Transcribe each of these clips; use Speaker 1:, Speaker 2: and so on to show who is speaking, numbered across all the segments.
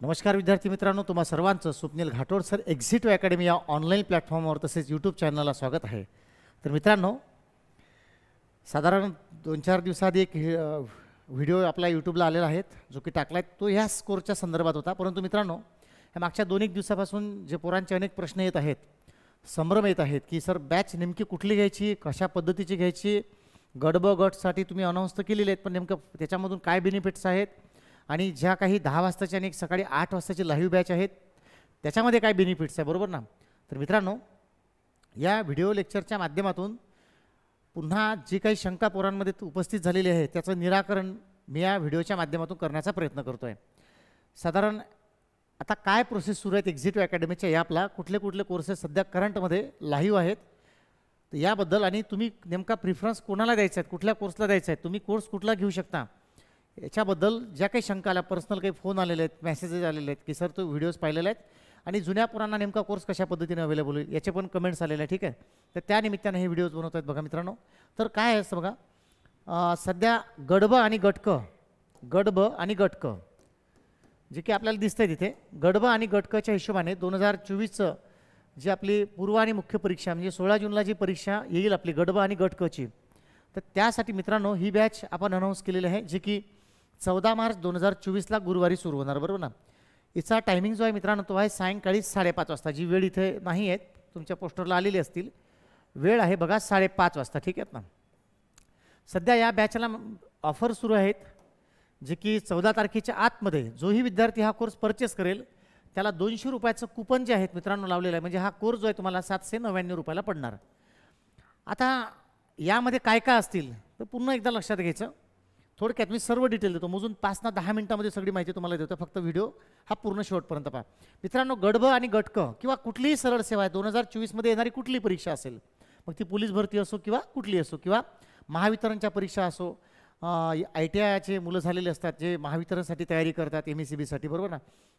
Speaker 1: नमस्कार विद्यार्थी मित्रांनो तुम्हा सर्वांचं Swapnil Ghatod sir exit academy या ऑनलाईन प्लॅटफॉर्मवर तसेच यूट्यूब चॅनलला स्वागत आहे. तर मित्रांनो साधारण दोन चार दिवसाआधी एक व्हिडिओ आपल्या यूट्यूबला आलेला आहे जो की टाकला आहे तो ह्या स्कोरच्या संदर्भात होता. परंतु मित्रांनो ह्या मागच्या दोन एक दिवसापासून जे पोरांचे अनेक प्रश्न येत आहेत संभ्रम येत आहेत की सर बॅच नेमकी कुठली घ्यायची कशा पद्धतीची घ्यायची गडबगटसाठी गटसाठी तुम्ही अनाऊन्स तर केलेले आहेत पण नेमकं त्याच्यामधून काय बेनिफिट्स आहेत आणि ज्या काही दहा वाजताच्या आणि सकाळी आठ वाजताची लाईव्ह बॅच आहेत त्याच्यामध्ये काय बेनिफिट्स आहे बरोबर ना? तर मित्रांनो या व्हिडिओ लेक्चरच्या माध्यमातून पुन्हा जी काही शंका पोरांमध्ये उपस्थित झालेली आहे त्याचं निराकरण मी या व्हिडिओच्या माध्यमातून करण्याचा प्रयत्न करतो आहे साधारण आता काय प्रोसेस सुरू आहेत एक्झिटिव्ह अकॅडमीच्या ॲपला कुठले कुठले कोर्सेस सध्या करंटमध्ये लाईव्ह आहेत? तर याबद्दल आणि तुम्ही नेमका प्रिफरन्स कोणाला द्यायचा आहे? कुठल्या कोर्सला द्यायचा आहे? तुम्ही कोर्स कुठला घेऊ शकता? याच्याबद्दल ज्या काही शंका आल्या पर्सनल काही फोन आलेले आहेत मेसेजेस आलेले आहेत की सर तो व्हिडिओज पाहिलेले आहेत. आणि जुन्या पोरांना नेमका कोर्स कशा पद्धतीने अवेलेबल होईल याचे पण कमेंट्स आलेले आहे ठीक आहे? तर त्या निमित्ताने हे व्हिडिओज बनवत आहेत बघा मित्रांनो. तर काय आहे असं बघा सध्या गडब आणि गटक गडब आणि गटक जे की आपल्याला दिसतंय तिथे गडब आणि गटकच्या हिशोबाने दोन हजार चोवीसचं जी आपली पूर्व आणि मुख्य परीक्षा म्हणजे सोळा जूनला जी परीक्षा येईल आपली गडब आणि गटकची तर त्यासाठी मित्रांनो ही बॅच आपण अनाऊन्स केलेली आहे जी की चौदा मार्च दोन हजार चोवीसला गुरुवारी सुरू होणार बरोबर ना? इचा टायमिंग जो आहे मित्रांनो तो आहे सायंकाळी साडेपाच वाजता. जी वेळ इथे नाही आहेत तुमच्या पोस्टरला आलेली असतील वेळ आहे बघा साडेपाच वाजता ठीक आहेत ना? सध्या या बॅचला ऑफर सुरू आहेत जे की चौदा तारखेच्या आतमध्ये जोही विद्यार्थी हा कोर्स परचेस करेल त्याला दोनशे रुपयाचं कुपन जे आहेत मित्रांनो लावलेलं आहे म्हणजे हा कोर्स जो आहे तुम्हाला सातशे नव्याण्णव रुपयाला पडणार. आता यामध्ये काय काय असतील तर पुन्हा एकदा लक्षात घ्यायचं. थोडक्यात मी सर्व डिटेल देतो. मोजून पाच ना दहा मिनिटामध्ये सगळी माहिती तुम्हाला देतो. फक्त व्हिडिओ हा पूर्ण शेवटपर्यंत पहा. मित्रांनो गडब आणि गटक किंवा कुठलीही सरळ सेवा आहे दोन हजार चोवीसमध्ये येणारी कुठलीही परीक्षा असेल मग ती पोलीस भरती असो किंवा कुठली असो किंवा महावितरणच्या परीक्षा असो आय टी आयचे मुलं झालेले असतात जे महावितरणसाठी तयारी करतात एम एस सी बीसाठी बरोबर ना?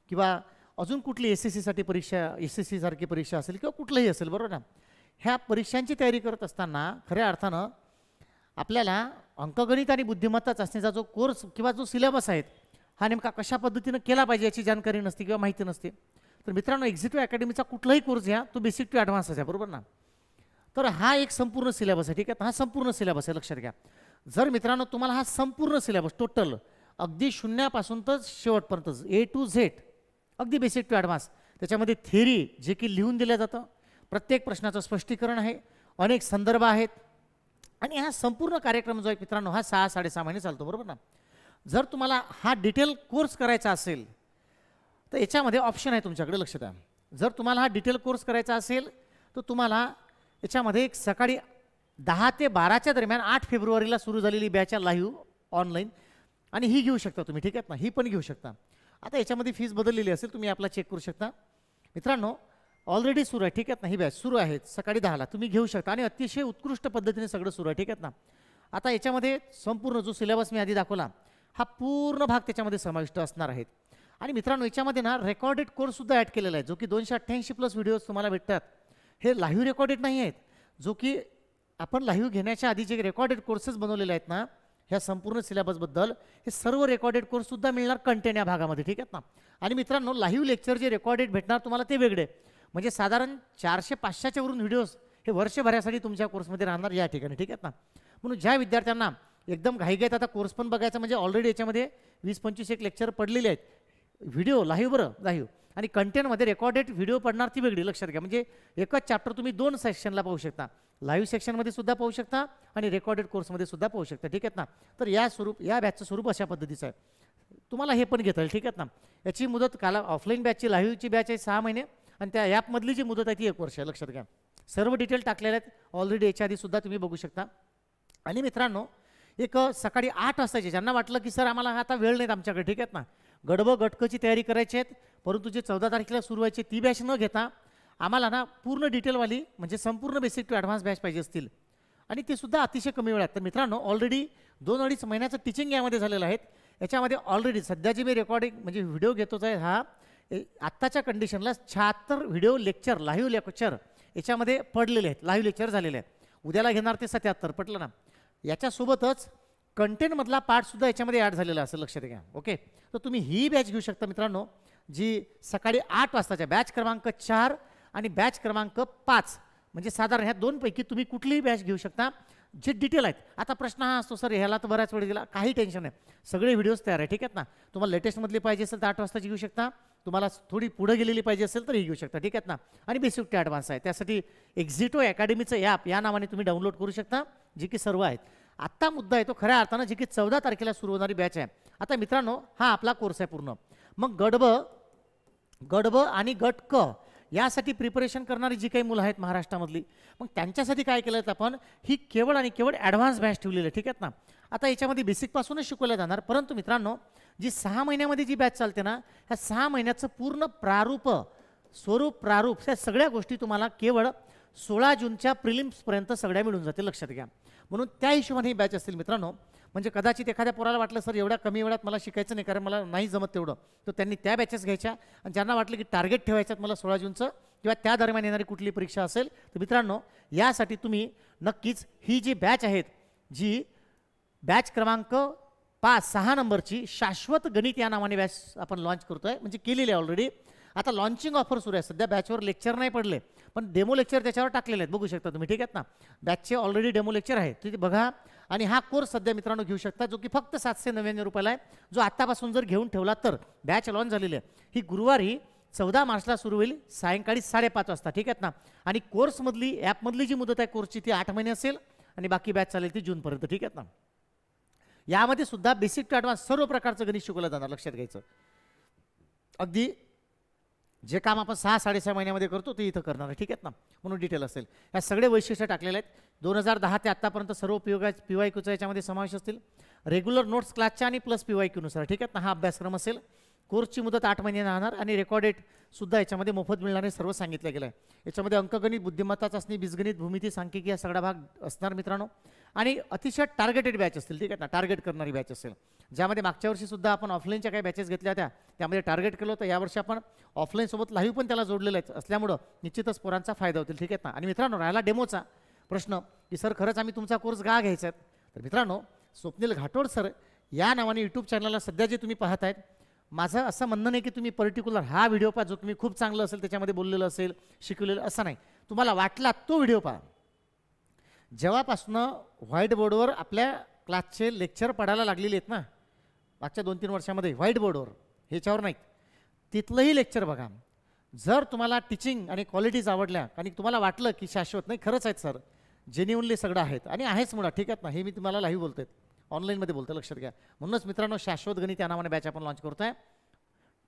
Speaker 1: किंवा अजून कुठली एस एस सीसाठी परीक्षा एस एस सीसारखी परीक्षा असेल किंवा कुठलंही असेल बरोबर ना? ह्या परीक्षांची तयारी करत असताना खऱ्या अर्थानं आपल्याला अंकगणित आणि बुद्धिमत्ता चाचणीचा जो कोर्स किंवा जो सिलेबस आहे हा नेमका कशा पद्धतीनं केला पाहिजे याची जाणकारी नसते किंवा माहिती नसते. तर मित्रांनो एक्झिक्युटिव्ह अकॅडमीचा कुठलाही कोर्स घ्या तो बेसिक टू ॲडव्हान्स आहे बरोबर ना? तर हा एक संपूर्ण सिलेबस आहे ठीक आहे? हा संपूर्ण सिलेबस आहे लक्षात घ्या. जर मित्रांनो तुम्हाला हा संपूर्ण सिलेबस टोटल अगदी शून्यापासून तर शेवटपर्यंत ए टू झेड अगदी बेसिक टू ॲडव्हान्स त्याच्यामध्ये थेरी जे की लिहून दिलं जातं. प्रत्येक प्रश्नाचं स्पष्टीकरण आहे. अनेक संदर्भ आहेत. आणि हा संपूर्ण कार्यक्रम जो आहे मित्रांनो हा सहा साडेसहा महिने चालतो बरोबर ना? जर तुम्हाला हा डिटेल कोर्स करायचा असेल तर याच्यामध्ये ऑप्शन आहे तुमच्याकडे लक्ष द्या. जर तुम्हाला हा डिटेल कोर्स करायचा असेल तर तुम्हाला याच्यामध्ये एक सकाळी दहा ते बाराच्या दरम्यान आठ फेब्रुवारीला सुरू झालेली बॅच आहे लाईव्ह ऑनलाईन आणि ही घेऊ शकता तुम्ही ठीक आहेत ना? ही पण घेऊ शकता. आता याच्यामध्ये फीस बदललेली असेल तुम्ही आपला चेक करू शकता. मित्रांनो ऑलरेडी सुरू आहे ठीक आहेत ना? ही बॅच सुरू आहेत सकाळी दहाला. तुम्ही घेऊ शकता. आणि अतिशय उत्कृष्ट पद्धतीने सगळं सुरू आहे ठीक आहेत ना? आता याच्यामध्ये संपूर्ण जो सिलेबस मी आधी दाखवला हा पूर्ण भाग त्याच्यामध्ये समाविष्ट असणार आहेत. आणि मित्रांनो याच्यामध्ये ना रेकॉर्डेड कोर्ससुद्धा ॲड केलेला आहे जो की दोनशे अठ्ठ्याऐंशी प्लस व्हिडिओज तुम्हाला भेटतात. हे लाईव्ह रेकॉर्डेड नाही आहेत. जो की आपण लाईव्ह घेण्याच्या आधी जे रेकॉर्डेड कोर्सेस बनवलेले आहेत ना ह्या संपूर्ण सिलेबसबद्दल हे सर्व रेकॉर्डेड कोर्ससुद्धा मिळणार कंटेन या भागामध्ये ठीक आहेत ना? आणि मित्रांनो लाईव्ह लेक्चर जे रेकॉर्डेड भेटणार तुम्हाला ते वेगळे. म्हणजे साधारण चारशे पाचशेच्या वरून व्हिडिओज हे वर्षभरासाठी तुमच्या कोर्समध्ये राहणार या ठिकाणी ठीक आहेत ना? म्हणून ज्या विद्यार्थ्यांना एकदम घाईघाईत आता कोर्स पण बघायचा म्हणजे ऑलरेडी याच्यामध्ये वीस पंचवीस एक लेक्चर पडलेले आहेत. व्हिडिओ लाईव्ह बरं लाईव्ह आणि कंटेंटमध्ये रेकॉर्डेड व्हिडिओ पडणार ती वेगळी लक्षात घ्या. म्हणजे एकच चॅप्टर तुम्ही दोन सेक्शनला पाहू शकता. लाईव्ह सेक्शनमध्ये सुद्धा पाहू शकता आणि रेकॉर्डेड कोर्समध्ये सुद्धा पाहू शकता ठीक आहेत ना? तर या स्वरूप या बॅचचं स्वरूप अशा पद्धतीचं आहे. तुम्हाला हे पण घेता येईल ठीक आहेत ना? याची मुदत काला ऑफलाईन बॅचची लाईव्हची बॅच आहे सहा महिने. आणि त्या ॲपमधली जी मुदत आहे ती एक वर्ष आहे लक्षात घ्या. सर्व डिटेल टाकलेले आहेत. ऑलरेडी याच्या आधीसुद्धा तुम्ही बघू शकता. आणि मित्रांनो एक सकाळी आठ वाजताचे ज्यांना वाटलं की सर आम्हाला आता वेळ नाहीत आमच्याकडे ठीक आहेत ना? गडबं गटकची तयारी करायची आहेत. परंतु जे चौदा तारखेला सुरू व्हायचे ती बॅच न घेता आम्हाला ना पूर्ण डिटेलवाली म्हणजे संपूर्ण बेसिक टू ॲडव्हान्स बॅच पाहिजे असतील. आणि ते सुद्धा अतिशय कमी वेळात. तर मित्रांनो ऑलरेडी दोन अडीच महिन्याचं टीचिंग यामध्ये झालेलं आहे. याच्यामध्ये ऑलरेडी सध्या जे मी रेकॉर्डिंग म्हणजे व्हिडिओ घेतोच आहे हा आत्ताच्या कंडिशनला शहात्तर व्हिडिओ लेक्चर लाईव्ह लेक्चर याच्यामध्ये पडलेले आहेत. लाईव्ह लेक्चर झालेले आहेत. उद्याला घेणार ते सत्याहत्तर पटलं ना? याच्यासोबतच कंटेंटमधला पार्टसुद्धा याच्यामध्ये ॲड झालेला असेल लक्षात घ्या. ओके तर तुम्ही ही बॅच घेऊ शकता मित्रांनो जी सकाळी आठ वाजताच्या बॅच क्रमांक चार आणि बॅच क्रमांक पाच. म्हणजे साधारण ह्या दोनपैकी तुम्ही कुठलीही बॅच घेऊ शकता. जे डिटेल आहेत. आता प्रश्न हा असतो सर ह्याला तर बऱ्याच वेळ दिला. काही टेन्शन नाही. सगळे व्हिडिओज तयार आहे ठीक आहेत ना? तुम्हाला लेटेस्टमधली पाहिजे असेल तर आठ वाजताची घेऊ शकता. तुम्हाला थोडी पुढे गेलेली पाहिजे असेल तर ही घेऊ शकता ठीक आहेत ना? आणि बेसिक ते ॲडव्हान्स आहे. त्यासाठी एक्झिटो अकॅडमीचं ॲप या नावाने तुम्ही डाउनलोड करू शकता जे की सर्व आहेत. आत्ता मुद्दा आहे तो खऱ्या अर्थानं जे की चौदा तारखेला सुरू होणारी बॅच आहे. आता मित्रांनो हा आपला कोर्स आहे पूर्ण. मग गडब गडब आणि गट क यासाठी प्रिपरेशन करणारी जी काही मुलं आहेत महाराष्ट्रामधली मग त्यांच्यासाठी काय केलं तर आपण? ही केवळ आणि केवळ ॲडव्हान्स बॅच ठेवलेली आहे ठीक आहेत ना? आता याच्यामध्ये बेसिकपासूनच शिकवल्या जाणार परंतु मित्रांनो जी सहा महिन्यामध्ये जी बॅच चालते ना ह्या सहा महिन्याचं पूर्ण प्रारूप स्वरूप प्रारूप ह्या सगळ्या गोष्टी तुम्हाला केवळ सोळा जूनच्या प्रिलिम्सपर्यंत सगळ्या मिळून जातील लक्षात घ्या. म्हणून त्या हिशोबाने ही बॅच असतील मित्रांनो म्हणजे कदाचित एखाद्या पोराला वाटलं सर एवढ्या कमी वेळात मला शिकायचं नाही कारण मला नाही जमत तेवढं. तर त्यांनी त्या बॅचेस घ्यायच्या. आणि ज्यांना वाटलं की टार्गेट ठेवायच्यात मला सोळा जूनचं किंवा त्या दरम्यान येणारी कुठली परीक्षा असेल तर मित्रांनो यासाठी तुम्ही नक्कीच ही जी बॅच आहेत जी बॅच क्रमांक पाच सहा नंबरची शाश्वत गणित या नावाने बॅच आपण लॉन्च करतोय म्हणजे केलेली आहे ऑलरेडी आता लॉन्चिंग ऑफर सुरू आहे. सध्या बॅचवर लेक्चर नाही पडले पण डेमो लेक्चर त्याच्यावर टाकलेले आहेत. बघू शकता तुम्ही ठीक आहेत ना? बॅचचे ऑलरेडी डेमो लेक्चर आहे तिथे बघा आणि हा कोर्स सध्या मित्रांनो घेऊ शकता जो की फक्त सातशे नव्याण्णव रुपयाला आहे. जो आत्तापासून जर घेऊन ठेवला तर बॅच लॉन्च झालेली आहे. ही गुरुवारी चौदा मार्चला सुरू होईल सायंकाळी साडेपाच वाजता ठीक आहेत ना? आणि कोर्समधली ॲपमधली जी मुदत आहे कोर्सची ती आठ महिने असेल आणि बाकी बॅच चालेल ती जूनपर्यंत ठीक आहेत ना? यामध्ये सुद्धा बेसिक टू ॲडव्हान्स सर्व प्रकारचं गणित शिकवलं जाणार लक्षात घ्यायचं. अगदी जे काम आपण सहा साडेसहा महिन्यामध्ये करतो ते इथं करणार आहे. ठीक आहेत ना? म्हणून डिटेल असेल. या सगळे वैशिष्ट्य टाकलेले आहेत. दोन हजार दहा ते आत्तापर्यंत सर्व पिवाय पी वाय क्यूचा याच्यामध्ये समावेश असतील. रेग्युलर नोट्स क्लासच्या आणि प्लस पी वाय क्यूनुसार. ठीक आहेत ना? हा अभ्यासक्रम असेल. कोर्सची मुदत आठ महिने राहणार आणि रेकॉर्डेड सुद्धा याच्यामध्ये मोफत मिळणारे सर्व सांगितलं गेलं आहे याच्यामध्ये अंकगणित बुद्धिमत्ता चाचणी बीजगणित भूमिती सांख्यिकी हा सगळा भाग असणार मित्रांनो. आणि अतिशय टार्गेटेड बॅच असतील ठीक आहे ना? टार्गेट करणारी बॅच असेल. ज्यामध्ये मागच्या वर्षीसुद्धा आपण ऑफलाईनच्या काही बॅचेस घेतल्या होत्या त्यामध्ये टार्गेट केलं होतं. यावर्षी आपण ऑफलाईनसोबत लाईव्ह पण त्याला जोडलेलं आहे. असल्यामुळं निश्चितच पोरांचा फायदा होतील ठीक आहे ना? आणि मित्रांनो राहिला डेमोचा प्रश्न की सर खरंच आम्ही तुमचा कोर्स का घ्यायचा आहे? तर मित्रांनो स्वप्नील घाटोड सर या नावाने यूट्यूब चॅनलला सध्या जे तुम्ही पाहत आहेत माझं असं म्हणणं नाही की तुम्ही पर्टिक्युलर हा व्हिडिओ पहा जो तुम्ही खूप चांगलं असेल त्याच्यामध्ये बोललेलं असेल शिकवलेलं असं नाही. तुम्हाला वाटला तो व्हिडिओ पहा. जेव्हापासून व्हाईट बोर्डवर आपल्या क्लासचे लेक्चर पडायला लागलेले आहेत ना मागच्या दोन तीन वर्षामध्ये व्हाईट बोर्डवर ह्याच्यावर नाहीत. तिथलंही लेक्चर बघा. जर तुम्हाला टीचिंग आणि क्वालिटीज आवडल्या आणि तुम्हाला वाटलं की शाश्वत नाही खरंच आहेत सर जेन्युनली सगळं आहेत. आणि आहेच मुळात ठीक आहेत ना? हे मी तुम्हाला लाईव्ह आहेत ऑनलाईनमध्ये बोलतो लक्षात घ्या. म्हणूनच मित्रांनो शाश्वत गणित या नावाने बॅच आपण लॉन्च आहे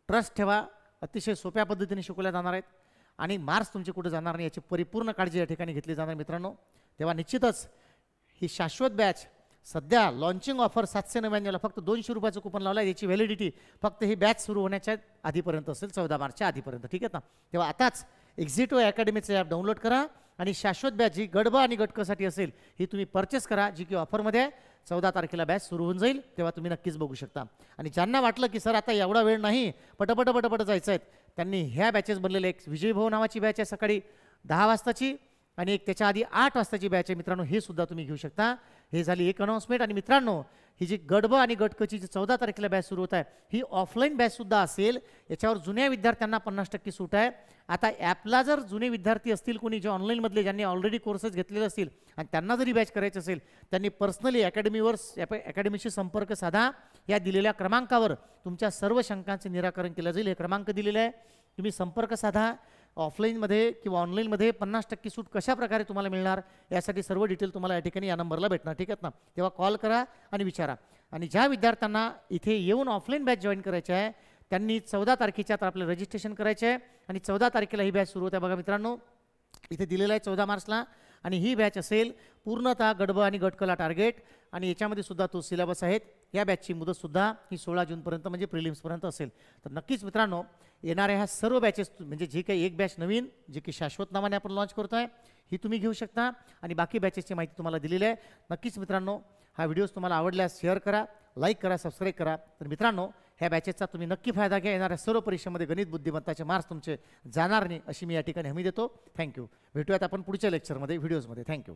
Speaker 1: ट्रस्ट ठेवा. अतिशय सोप्या पद्धतीने शिकवल्या जाणार आहेत. आणि मार्क्स तुमचे कुठे जाणार नाही याची परिपूर्ण काळजी या ठिकाणी घेतली जाणार मित्रांनो. तेव्हा निश्चितच ही शाश्वत बॅच सध्या लॉन्चिंग ऑफर सातशे नव्याण्णवला फक्त दोनशे रुपयाचं कुपन लावलं आहे याची व्हॅलिडिटी फक्त ही बॅच सुरू होण्याच्या आधीपर्यंत असेल चौदा मार्चच्या आधीपर्यंत. ठीक आहे ना? तेव्हा आताच एक्झिटो अकॅडमीचं ॲप डाउनलोड करा आणि शाश्वत बॅच जी गडब आणि गटकसाठी असेल ही तुम्ही परचेस करा जी की ऑफरमध्ये आहे चौदा तारखेला बॅच सुरू होऊन जाईल तेव्हा तुम्ही नक्कीच बघू शकता. आणि ज्यांना वाटलं की सर आता एवढा वेळ नाही पटपट पटपट जायचं आहेत त्यांनी ह्या बॅचेस बनलेले एक विजयभाऊ नावाची बॅच आहे सकाळी दहा वाजताची. आणि एक त्याच्या आधी आठ वाजताची बॅच आहे. मित्रांनो हे सुद्धा तुम्ही घेऊ शकता. हे झाली एक अनाउन्समेंट आणि मित्रांनो ही जी गडब आणि गटकची जी चौदा तारखेला बॅच सुरू होत आहे ही ऑफलाईन बॅचसुद्धा असेल. याच्यावर जुन्या विद्यार्थ्यांना पन्नास टक्के सूट आहे. आता ॲपला जर जुने विद्यार्थी असतील कोणी जे ऑनलाईनमधले ज्यांनी ऑलरेडी कोर्सेस घेतलेले असतील आणि त्यांना जरी बॅच करायचं असेल त्यांनी पर्सनली अकॅडमीवर अकॅडमीशी संपर्क साधा. या दिलेल्या क्रमांकावर तुमच्या सर्व शंकांचे निराकरण केलं जाईल. हे क्रमांक दिलेलं आहे. तुम्ही संपर्क साधा. ऑफलाईनमध्ये किंवा ऑनलाईनमध्ये पन्नास टक्के सूट कशा प्रकारे तुम्हाला मिळणार यासाठी सर्व डिटेल तुम्हाला या ठिकाणी या नंबरला भेटणार ठीक आहेत ना? तेव्हा कॉल करा आणि विचारा. आणि ज्या विद्यार्थ्यांना इथे येऊन ऑफलाईन बॅच जॉईन करायची आहे त्यांनी चौदा तारखेच्या तर आपलं रजिस्ट्रेशन करायचे आहे आणि चौदा तारखेला ही बॅच सुरू होते बघा मित्रांनो. इथे दिलेलं आहे चौदा मार्चला आणि ही बॅच असेल पूर्णतः गडब आणि गटकला टार्गेट आणि याच्यामध्ये सुद्धा तो सिलेबस आहेत. या बॅचची मुदतसुद्धा ही सोळा जूनपर्यंत म्हणजे प्रिलिम्सपर्यंत असेल. तर नक्कीच मित्रांनो येणाऱ्या ह्या सर्व बॅचेस म्हणजे जी काही एक बॅच नवीन जी की शाश्वत नावाने आपण लॉन्च करतो आहे ही तुम्ही घेऊ शकता. आणि बाकी बॅचेसची माहिती तुम्हाला दिलेली आहे. नक्कीच मित्रांनो हा व्हिडिओज तुम्हाला आवडल्यास शेअर करा लाईक करा सबस्क्राईब करा. तर मित्रांनो ह्या बॅचेसचा तुम्ही नक्की फायदा घ्या. येणाऱ्या सर्व परीक्षेमध्ये गणित बुद्धिमत्ताचे मार्क्स तुमचे जाणार नाही अशी मी या ठिकाणी हमी देतो. थँक्यू भेटूयात आपण पुढच्या लेक्चरमध्ये व्हिडिओजमध्ये थँक्यू